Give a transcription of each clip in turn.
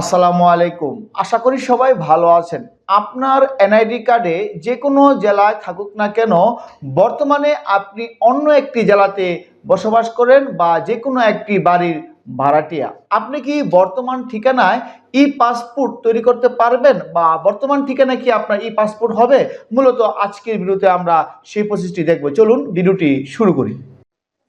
আসসালামু আলাইকুম। আশা করি সবাই ভালো আছেন। আপনার এনআইডি কার্ডে যে কোনো জেলায় থাকুক না কেন, বর্তমানে আপনি অন্য একটি জেলাতে বসবাস করেন বা যে কোনো একটি বাড়ির ভাড়াটিয়া। আপনি কি বর্তমান ঠিকানায় ই পাসপোর্ট তৈরি করতে পারবেন বা বর্তমান ঠিকানায় কি আপনার ই পাসপোর্ট হবে? মূলত আজকের ভিডিওতে আমরা সেই প্রসেসটি দেখব। চলুন, ভিডিওটি শুরু করি।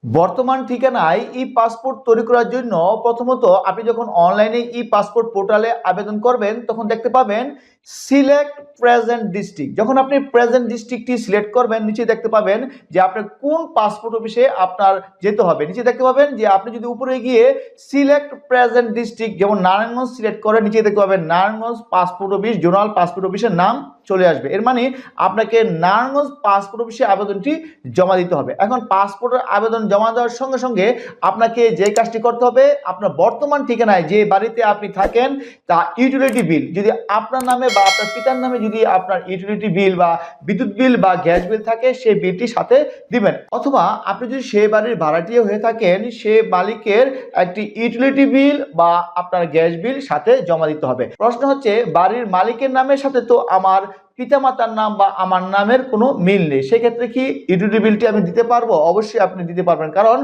বর্তমান ঠিকানায় ই পাসপোর্ট তৈরি করার জন্য প্রথমত আপনি যখন অনলাইনে ই পাসপোর্ট পোর্টালে আবেদন করবেন, তখন দেখতে পাবেন সিলেক্ট প্রেজেন্ট ডিস্ট্রিক্ট যখন আপনি প্রেজেন্ট ডিস্ট্রিক্টটি সিলেক্ট করবেন, নিচে দেখতে পাবেন যে আপনার কোন পাসপোর্ট অফিসে আপনার যেতে হবে। নিচে দেখতে পাবেন যে আপনি যদি উপরে গিয়ে সিলেক্ট প্রেজেন্ট ডিস্ট্রিক্ট যেমন নারায়ণগঞ্জ সিলেক্ট করে নিচে দেখতে পাবেন Narayanganj passport office zonal passport অফিসের নাম চলে আসবে। এর মানে আপনাকে নারায়ণগঞ্জ পাসপোর্ট অফিসে আবেদনটি জমা দিতে হবে। এখন পাসপোর্টের আবেদন জমা দেওয়ার সঙ্গে সঙ্গে আপনাকে যে কাজটি করতে হবে, আপনার বর্তমান ঠিকানায় যে বাড়িতে আপনি থাকেন, তা ইউটিলিটি বিল যদি আপনার নামে বা আপনার পিতার নামে যদি আপনার ইউটিলিটি বিল বা বিদ্যুৎ বিল বা গ্যাস বিল থাকে সেই বিলটি সাথে দিবেন। অথবা আপনি যদি সেই বাড়ির ভাড়াটিয়া হয়ে থাকেন, সে মালিকের একটি ইউটিলিটি বিল বা আপনার গ্যাস বিল সাথে জমা দিতে হবে। প্রশ্ন হচ্ছে, বাড়ির মালিকের নামের সাথে তো আমার পিতামাতার নাম বা আমার নামের কোনো মিল নেই। সেক্ষেত্রে কি ইউটিলিটি বিলটি আমি দিতে পারব? অবশ্যই আপনি দিতে পারবেন। কারণ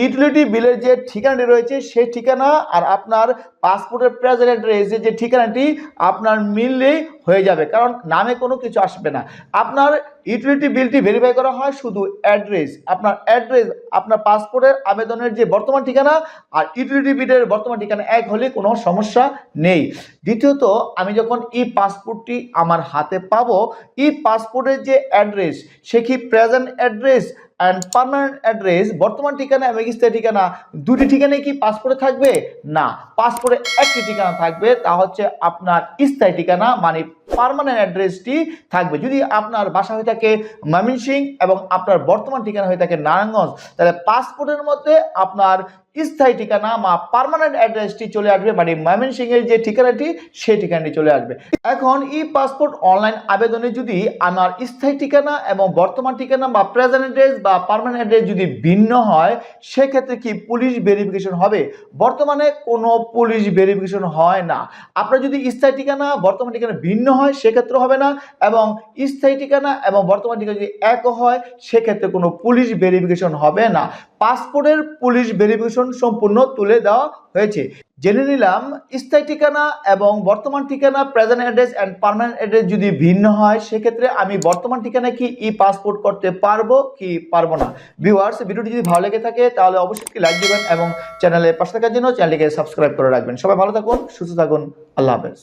ইউটিলিটি বিলের যে ঠিকানাটি রয়েছে সেই ঠিকানা আর আপনার পাসপোর্টের প্রেজেন্ট অ্যাড্রেস যে ঠিকানাটি আপনার মিললেই হয়ে যাবে, কারণ নামে কোনো কিছু আসবে না। আপনার ইউটিলিটি বিলটি ভেরিফাই করা হয় শুধু অ্যাড্রেস আপনার অ্যাড্রেস আপনার পাসপোর্টের আবেদনের যে বর্তমান ঠিকানা আর ইউটিলিটি বিলের বর্তমান ঠিকানা এক হলে কোনো সমস্যা নেই। দ্বিতীয়ত, আমি যখন ই পাসপোর্টটি আমার হাতে পাবো ই পাসপোর্টের যে অ্যাড্রেস সে কি present address and permanent address বর্তমান ঠিকানা এবং স্থায়ী ঠিকানা, দুটি ঠিকানায় কি পাসপোর্টে থাকবে? না পাসপোর্টে একটি ঠিকানা থাকবে, তা হচ্ছে আপনার স্থায়ী ঠিকানা মানে পারমানেন্ট অ্যাড্রেসটি থাকবে। যদি আপনার বাসা হয়ে থাকে ময়মনসিং এবং আপনার বর্তমান ঠিকানা হয়ে থাকে নারায়ণগঞ্জ, তাহলে পাসপোর্টের মধ্যে আপনার স্থায়ী ঠিকানা বা পারমানেন্ট অ্যাড্রেসটি চলে আসবে মানে ময়মনসিং এর যে ঠিকানাটি, সেই ঠিকানাটি চলে আসবে। এখন ই পাসপোর্ট অনলাইন আবেদনে যদি আমার স্থায়ী ঠিকানা এবং বর্তমান ঠিকানা বা প্রেজেন্ট অ্যাড্রেস বা পারমানেন্ট অ্যাড্রেস যদি ভিন্ন হয়, সেক্ষেত্রে কি পুলিশ ভেরিফিকেশন হবে? বর্তমানে কোনো পুলিশ ভেরিফিকেশন হয় না। আপনার যদি স্থায়ী ঠিকানা, বর্তমান ঠিকানা ভিন্ন হয়, সেক্ষেত্রে হবে না এবং স্থায়ী ঠিকানা এবং বর্তমান ঠিকানা যদি এক হয়, সেক্ষেত্রে কোনো পুলিশ ভেরিফিকেশন হবে না। পাসপোর্টের পুলিশ ভেরিফিকেশন সম্পূর্ণ তুলে দেওয়া হয়েছে। জেনে নিলাম, স্থায়ী ঠিকানা এবং বর্তমান ঠিকানা present address and permanent address যদি ভিন্ন হয়, সেক্ষেত্রে আমি বর্তমান ঠিকানায় কি ই পাসপোর্ট করতে পারব, কি পারব না? ভিউয়ার্স ভিডিওটি যদি ভালো লেগে থাকে, তাহলে অবশ্যই লাইক দেবেন এবং চ্যানেলে পাশে থাকার জন্য চ্যানেলটিকে সাবস্ক্রাইব করে রাখবেন। সবাই ভালো থাকুন, সুস্থ থাকুন, আল্লাহ হাফেজ।